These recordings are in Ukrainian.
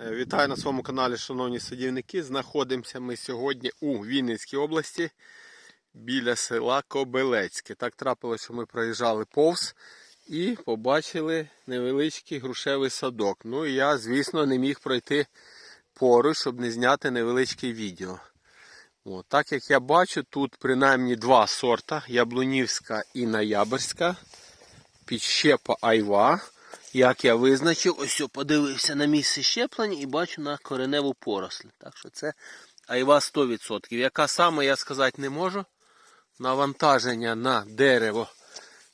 Е, Вітаю на своєму каналі, шановні садівники. Знаходимося ми сьогодні у Вінницькій області біля села Кобилецьке. Так трапилося, що ми проїжджали повз і побачили невеличкий грушевий садок. Ну і я, звісно, не міг пройти поруч, щоб не зняти невеличке відео. От, так як я бачу, тут принаймні два сорта: Яблунівська і Ноябрьська, підщепа айва. Як я визначив, ось подивився на місце щеплення і бачу на кореневу поросль. Так що це айва 100%. Яка саме я сказати не можу. Навантаження на дерево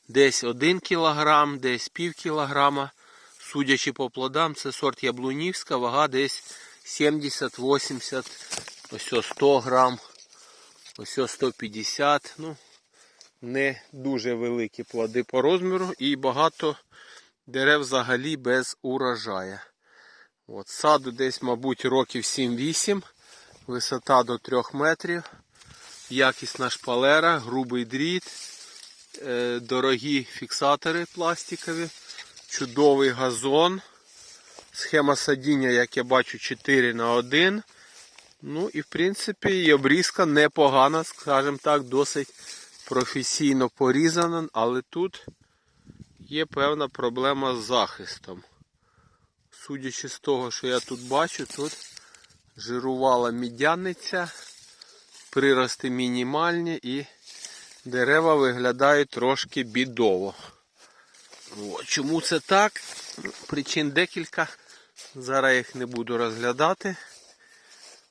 десь 1 кг, десь пів кілограма. Судячи по плодам, це сорт Яблунівська, вага десь 70-80, ось о 100 грам, ось о 150. Ну, не дуже великі плоди по розміру і багато дерев взагалі без урожаю. От, саду десь, мабуть, років 7-8, висота до 3 метрів, якісна шпалера, грубий дріт, е, дорогі фіксатори пластикові, чудовий газон. Схема садіння, як я бачу, 4 на 1. Ну і в принципі і обрізка непогана, скажімо так, досить професійно порізана, але тут є певна проблема з захистом. Судячи з того, що я тут бачу, тут жирувала мідяниця, прирости мінімальні і дерева виглядають трошки бідово. О, чому це так? Причин декілька. Зараз їх не буду розглядати.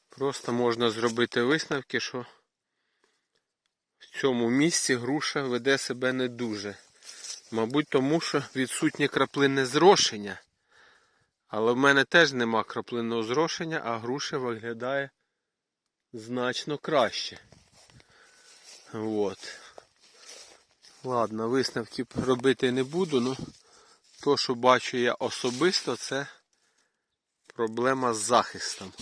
Просто можна зробити висновки, що в цьому місці груша веде себе не дуже. Мабуть, тому що відсутнє краплинне зрошення. Але в мене теж нема краплинного зрошення, а груша виглядає значно краще. От. Ладно, висновки робити не буду, ну то, що бачу я особисто, це проблема з захистом.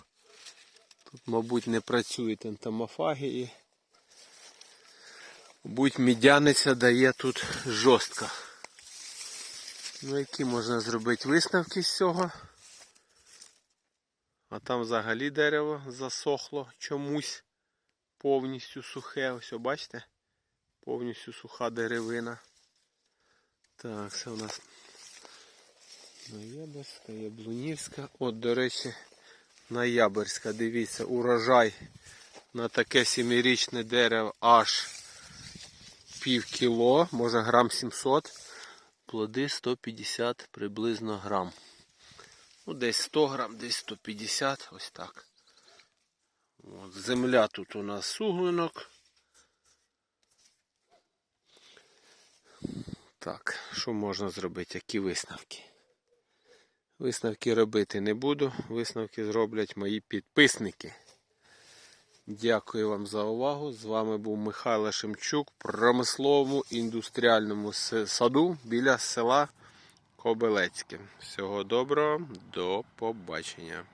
Тут, мабуть, не працюють ентомофаги і Будь мідяниця дає тут жорстко. Ну, які можна зробити висновки з цього? А там взагалі дерево засохло чомусь повністю сухе. Ось, бачите? Повністю суха деревина. Так, це у нас Ноябрьська, Яблунівська. От, до речі, Ноябрьська. Дивіться, урожай на таке сімирічне дерево аж пів кіло, може грам 700, плоди 150 приблизно грам. Ну, десь 100 грам, десь 150, ось так. От, земля тут у нас суглинок. Так, що можна зробити? Які висновки? Висновки робити не буду. Висновки зроблять мої підписники. Дякую вам за увагу. З вами був Михайло Шемчук в промисловому індустріальному саду біля села Кобилецьке. Всього доброго, до побачення.